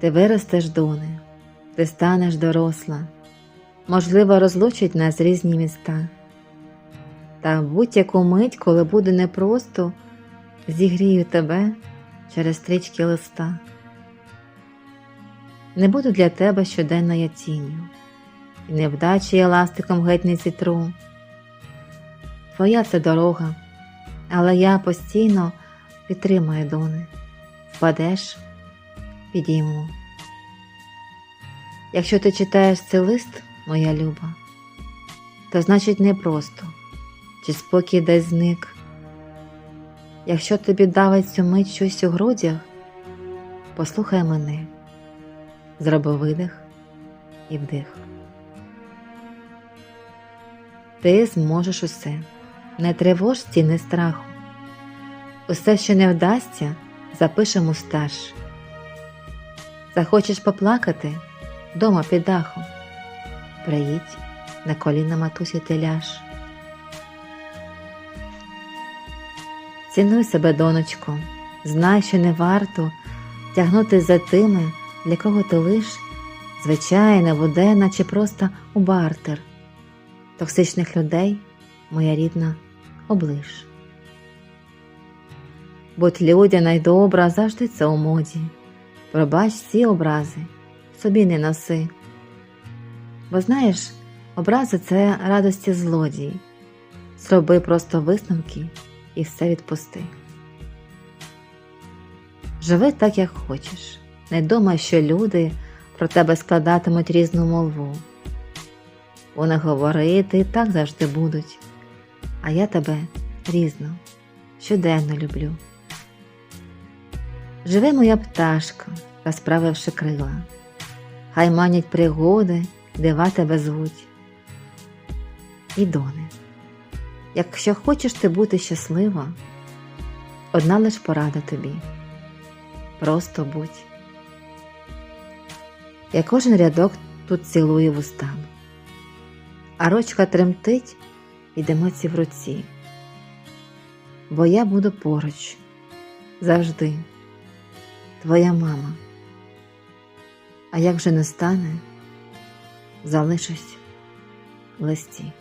Ти виростеш, дони, ти станеш доросла, можливо, розлучить нас різні міста. Та будь-яку мить, коли буде непросто, зігрію тебе через стрічки листа. Не буду для тебе щоденно я тінню, і невдачі я ластиком геть не зітру. Твоя це дорога, але я постійно підтримаю дони. Впадеш, підійму. Якщо ти читаєш цей лист, моя люба, то значить непросто, чи спокій десь зник. Якщо тобі давить цю мить щось у грудях, послухай мене, зроби видих і вдих. Ти зможеш усе, не тривож стіни страху. Усе, що не вдасться, запишемо стаж. Захочеш поплакати дома під дахом. Приїдь на коліна матусі ти ляж. Цінуй себе, донечко, знай, що не варто тягнути за тими, для кого ти лиш звичайна, буденна чи просто у бартер. Токсичних людей, моя рідна, облиш. Будь людяна й добра, завжди це у моді. Пробач всі образи, собі не носи. Бо знаєш, образи це радості злодій. Зроби просто висновки і все відпусти. Живи так, як хочеш. Не думай, що люди про тебе складатимуть різну молву. Вони говорити і так завжди будуть, а я тебе різно, щоденно люблю. Живи моя пташка, розправивши крила, хай манять пригоди, дива тебе звуть. І доне, якщо хочеш ти бути щаслива, одна лиш порада тобі. Просто будь. Я кожен рядок тут цілую вустами, а ручка тремтить від емоцій в руці, бо я буду поруч завжди твоя мама. А як же не стане, залишусь в листі.